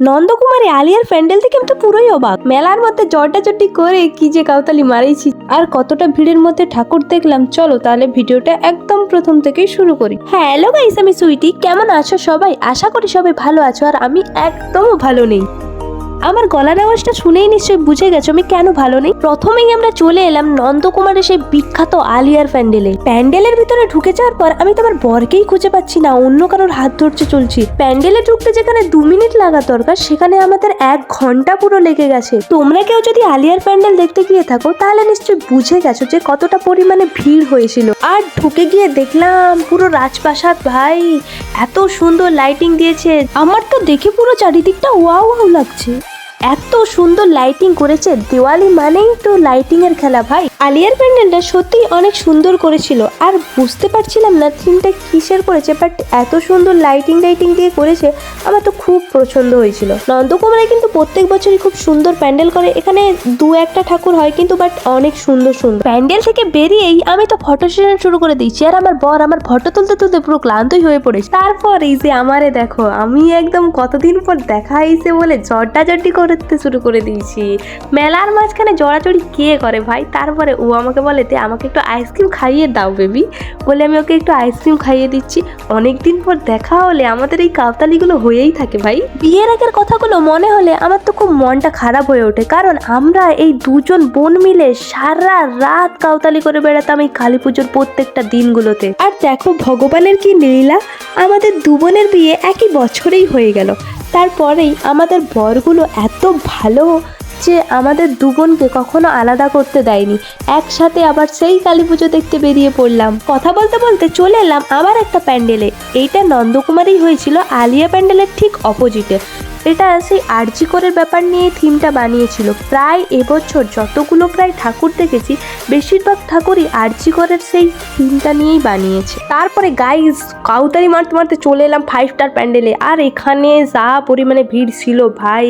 নন্দকুমারী আলিয়ার প্যান্ডেল থেকে আমি তো পুরোই অবাক। মেলার মধ্যে জটাজটি করে কি যে কাউতালি মারাইছি আর কতটা ভিড়ের মধ্যে ঠাকুর দেখলাম। চলো তাহলে ভিডিওটা একদম প্রথম থেকে শুরু করি। হ্যাঁ হ্যালো গাইস আমি সুইটি। কেমন আছো সবাই? আশা করি সবাই ভালো আছো। আর আমি একদমও ভালো নেই। আমার গলার আওয়াজটা শুনেই নিশ্চয়ই বুঝে গেছো, আমি কেন ভালো নেই? প্রথমেই আমরা চলে এলাম নন্দকুমারের সেই বিখ্যাত আলিয়ার প্যান্ডেলে। প্যান্ডেলের ভিতরে ঢুকে যাওয়ার পর আমি তো আমার বরকেই খুঁজে পাচ্ছি না, অন্য কারোর হাত ধরছে চলছি। প্যান্ডেলে ঢুকতে যেখানে দু মিনিট লাগা দরকার, সেখানে আমাদের এক ঘণ্টা পুরো লেগে গেছে। তোমরা কেউ যদি আলিয়ার প্যান্ডেল দেখতে গিয়ে থাকো, তাহলে নিশ্চয়ই বুঝে গেছো যে কতটা পরিমাণে ভিড় হয়েছিল। আর ঢুকে গিয়ে দেখলাম পুরো রাজপ্রাসাদ, ভাই! এত সুন্দর লাইটিং দিয়েছে। আমার তো দেখে পুরো চারিদিকটা ওয়াও ওয়াও লাগছে। এত সুন্দর লাইটিং করেছে। দিওয়ালি মানেই তো লাইটিং এর খেলা ভাই। আলিয়ার প্যান্ডেলটা সত্যি অনেক সুন্দর করেছিল। আর বুঝতে পারছিলাম না থিমটা কিসের করেছে বাট এত সুন্দর লাইটিং লাইটিং দিয়ে করেছে, আমার তো খুব পছন্দ হয়েছিল। নন্দকুমারে কিন্তু প্রত্যেক বছরই খুব সুন্দর প্যান্ডেল করে। এখানে দু একটা ঠাকুর হয় কিন্তু বাট অনেক সুন্দর সুন্দর। প্যান্ডেল থেকে বেরিয়েই আমি তো ফটো সেশন শুরু করে দিচ্ছি আর আমার বর আমার ফটো তুলতে তুলতে পুরো ক্লান্তই হয়ে পড়েছে। তারপর এই যে আমারে দেখো, আমি একদম কতদিন পর দেখা হয়েছে বলে জড্ডাজড্ডি করতে শুরু করে দিয়েছি। মেলার মাঝখানে জড়াজড়ি কে করে ভাই? তারপরে ও আমাকে বলে, তে, আমাকে একটু আইসক্রিম খাইয়ে দাও বেবি বলে, আমি ওকে একটু আইসক্রিম খাইয়ে দিচ্ছি। অনেক দিন পর দেখা হলে আমাদের এই কাউতালিগুলো হয়েই থাকে ভাই। বিয়ের আগের কথাগুলো মনে হলে আমার তো খুব মনটা খারাপ হয়ে ওঠে, কারণ আমরা এই দুজন বোন মিলে সারা রাত কাউতালি করে বেড়াতাম এই কালী পুজোর প্রত্যেকটা দিনগুলোতে। আর দেখো, ভগবানের কি লীলা, আমাদের দু বোনের বিয়ে একই বছরেই হয়ে গেল। তারপরেই আমাদের বরগুলো এত ভালো যে আমাদের দু বোনকে কখনো আলাদা করতে দেয়নি। একসাথে আবার সেই কালী পুজো দেখতে বেরিয়ে পড়লাম। কথা বলতে বলতে চলে এলাম আবার একটা প্যান্ডেলে। এইটা নন্দকুমারই হয়েছিল আলিয়া প্যান্ডেলের ঠিক অপোজিটে। এটা সেই আরজিকরের ব্যাপার নিয়ে থিমটা বানিয়েছিল। প্রায় এবছর যতগুলো প্রায় ঠাকুর দেখেছি, বেশিরভাগ ঠাকুরই আরজিকরের সেই থিমটা নিয়েই বানিয়েছে। তারপরে গাইজ কাউতারি মারতে মারতে চলে এলাম ফাইভ স্টার প্যান্ডেলে আর এখানে যা পরিমাণে ভিড় ছিল ভাই,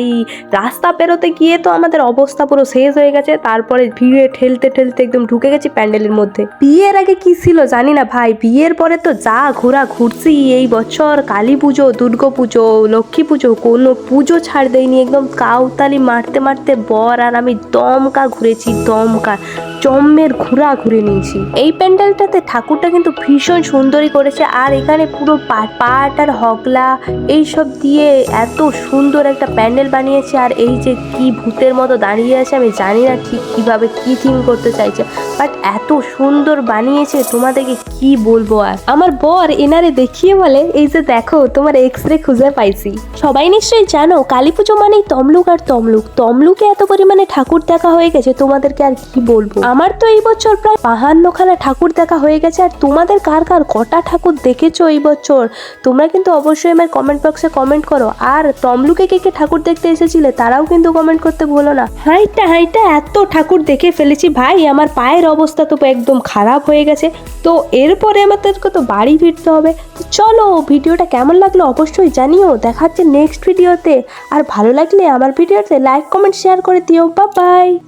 রাস্তা পেরোতে গিয়ে তো আমাদের অবস্থা পুরো শেষ হয়ে গেছে। তারপরে ভিড়ে ঠেলতে ঠেলতে একদম ঢুকে গেছি প্যান্ডেলের মধ্যে। বিয়ের আগে কি ছিল জানি না ভাই, বিয়ের পরে তো যা ঘোরা ঘুরছি এই বছর কালী পুজো, দুর্গা পুজো, লক্ষ্মী পুজো, কোনো পুজো ছাড় দেয়নি, একদম কাউতালি মারতে মারতে বর আর আমি দমকা ঘুরেছি, দমকা। জম্মের ঘোরা ঘুরে নিয়েছি। এই প্যান্ডেলটাতে ঠাকুরটা কিন্তু ভীষণ সুন্দরই করেছে, আর এখানে পুরো পাট আর হগলা, এইসব দিয়ে এত সুন্দর একটা প্যান্ডেল বানিয়েছে, আর এই যে কি ভূতের মতো দাঁড়িয়ে আছে, আমি জানি না ঠিক কীভাবে কি থিম করতে চাইছে, বাট এত সুন্দর বানিয়েছে, তোমাদেরকে কি বলব আর? আমার বর এনারে দেখিয়ে বলে, এই যে দেখো, তোমার এক্স রে খুঁজে পাইছি। সবাই নিশ্চয়ই জানো, কালী পুজো মানেই তমলুক আর তমলুক। তমলুকে এত পরিমাণে ঠাকুর দেখা হয়ে গেছে, তোমাদেরকে আর কি বলব? আমার তো এই বছর প্রায় বাহান্নখানা ঠাকুর দেখা হয়ে গেছে, আর তোমাদের কার কার কটা ঠাকুর দেখেছ এই বছর? তোমরা কিন্তু অবশ্যই আমার কমেন্ট বক্সে কমেন্ট করো। আর তমলুকে কে কে ঠাকুর দেখতে এসেছিলে, তারাও কিন্তু কমেন্ট করতে ভুলো না। হাইটা হাইটা, এত ঠাকুর দেখে ফেলেছি ভাই, আমার পায়ের অবস্থা তো একদম খারাপ হয়ে গেছে। তো এরপরে আমাদেরকে তো বাড়ি ফিরতে হবে। তো চলো, ভিডিওটা কেমন লাগল অবশ্যই জানিও দেখা হচ্ছে নেক্সট ভিডিওতে আর ভালো লাগলে আমার ভিডিওতে লাইক কমেন্ট শেয়ার করে দিও। বা বাই